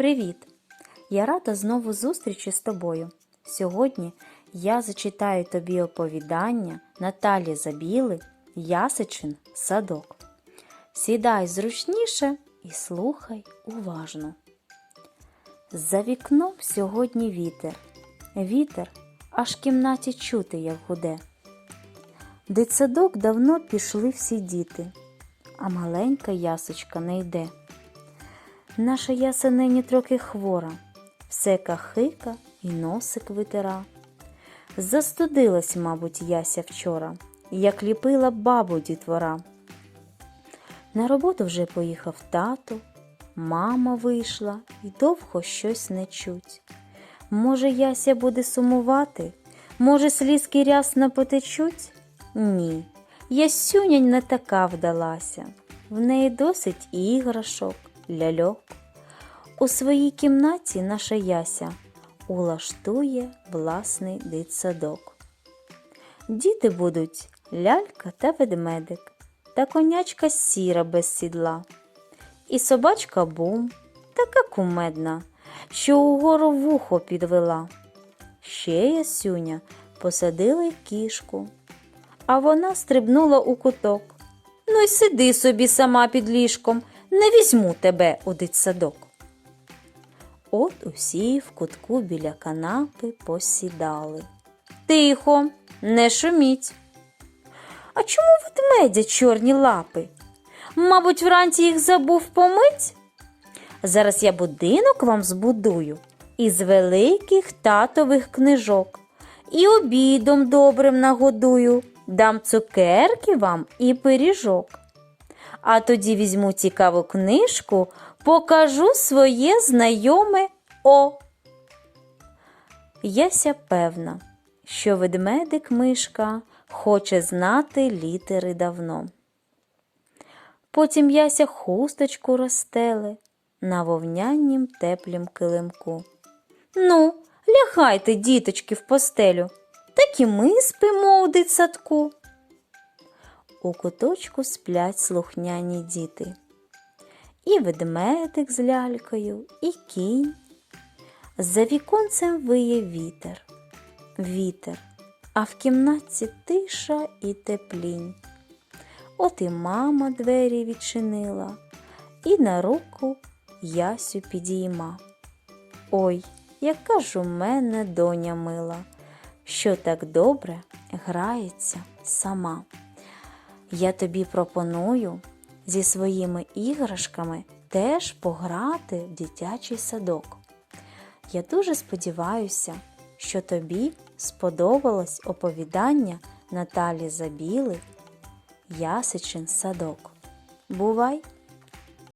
Привіт! Я рада знову зустрічі з тобою. Сьогодні я зачитаю тобі оповідання Наталі Забіли Ясичин садок. Сідай зручніше і слухай уважно. За вікном сьогодні вітер. Вітер аж в кімнаті чути, як гуде. Дитсадок давно пішли всі діти, а маленька ясочка не йде. Наша яса нині трохи хвора, все кахика і носик витира. Застудилась, мабуть, яся вчора, як ліпила бабу дітвора. На роботу вже поїхав тато, мама вийшла і довго щось не чуть. Може, яся буде сумувати? Може, слізки рясно потечуть? Ні, ясюня не така вдалася. В неї досить іграшок, ляльок. У своїй кімнаті наша яся улаштує власний дитсадок. Діти будуть лялька та ведмедик, та конячка сіра без сідла, і собачка бум, така кумедна, що угору вухо підвела. Ще ясюня посадила кішку, а вона стрибнула у куток. Ну й сиди собі сама під ліжком, не візьму тебе у дитсадок. От усі в кутку біля канапи посідали. Тихо, не шуміть. А чому ведмедя чорні лапи? Мабуть, вранці їх забув помить? Зараз я будинок вам збудую із великих татових книжок і обідом добрим нагодую, дам цукерки вам і пиріжок. А тоді візьму цікаву книжку, покажу своє знайоме О. Яся певна, що ведмедик мишка хоче знати літери давно. Потім яся хусточку розстеле на вовняннім теплім килимку. Ну, лягайте, діточки, в постелю, так і ми спимо у дитсадку. У куточку сплять слухняні діти. І ведмедик з лялькою, і кінь. За віконцем виє вітер, вітер, а в кімнатці тиша і теплінь. От і мама двері відчинила, і на руку Ясю підійма. Ой, яка ж у мене доня мила, що так добре грається сама. Я тобі пропоную зі своїми іграшками теж пограти в дитячий садок. Я дуже сподіваюся, що тобі сподобалось оповідання Наталі Забіли Ясичин садок. Бувай!